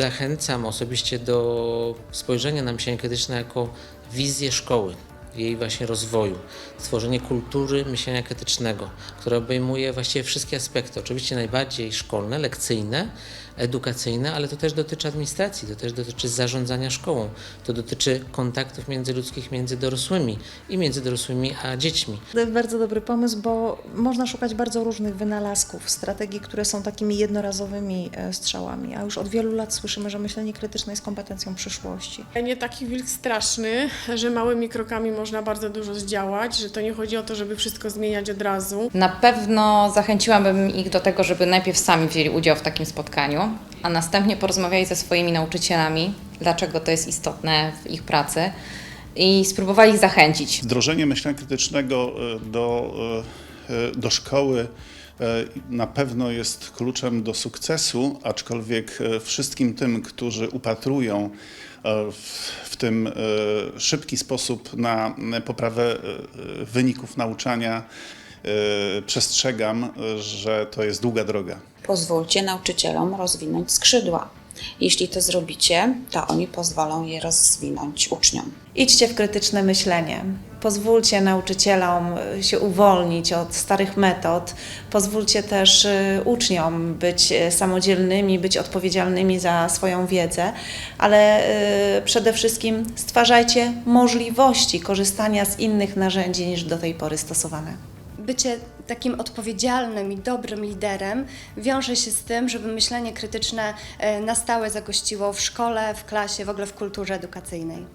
zachęcam osobiście do spojrzenia na myślenie krytyczne jako wizję szkoły, jej właśnie rozwoju, stworzenie kultury myślenia krytycznego, która obejmuje właściwie wszystkie aspekty. Oczywiście najbardziej szkolne, lekcyjne, edukacyjne, ale to też dotyczy administracji, to też dotyczy zarządzania szkołą, to dotyczy kontaktów międzyludzkich między dorosłymi i między dorosłymi a dziećmi. To jest bardzo dobry pomysł, bo można szukać bardzo różnych wynalazków, strategii, które są takimi jednorazowymi e, strzałami, a już od wielu lat słyszymy, że myślenie krytyczne jest kompetencją przyszłości. Nie taki wilk straszny, że małymi krokami można bardzo dużo zdziałać, że to nie chodzi o to, żeby wszystko zmieniać od razu. Na pewno zachęciłabym ich do tego, żeby najpierw sami wzięli udział w takim spotkaniu, a następnie porozmawiali ze swoimi nauczycielami, dlaczego to jest istotne w ich pracy i spróbowali ich zachęcić. Wdrożenie myślenia krytycznego e, do, e, e, do szkoły na pewno jest kluczem do sukcesu, aczkolwiek wszystkim tym, którzy upatrują w, tym szybki sposób na poprawę wyników nauczania, przestrzegam, e, że to jest długa droga. Pozwólcie nauczycielom rozwinąć skrzydła. Jeśli to zrobicie, to oni pozwolą je rozwinąć uczniom. Idźcie w krytyczne myślenie. Pozwólcie nauczycielom y, się uwolnić od starych metod. Pozwólcie też y, uczniom być y, samodzielnymi, być odpowiedzialnymi za swoją wiedzę, ale y, przede wszystkim stwarzajcie możliwości korzystania z innych narzędzi niż do tej pory stosowane. Bycie takim odpowiedzialnym i dobrym liderem wiąże się z tym, żeby myślenie krytyczne e, na stałe zagościło w szkole, w klasie, w ogóle w kulturze edukacyjnej.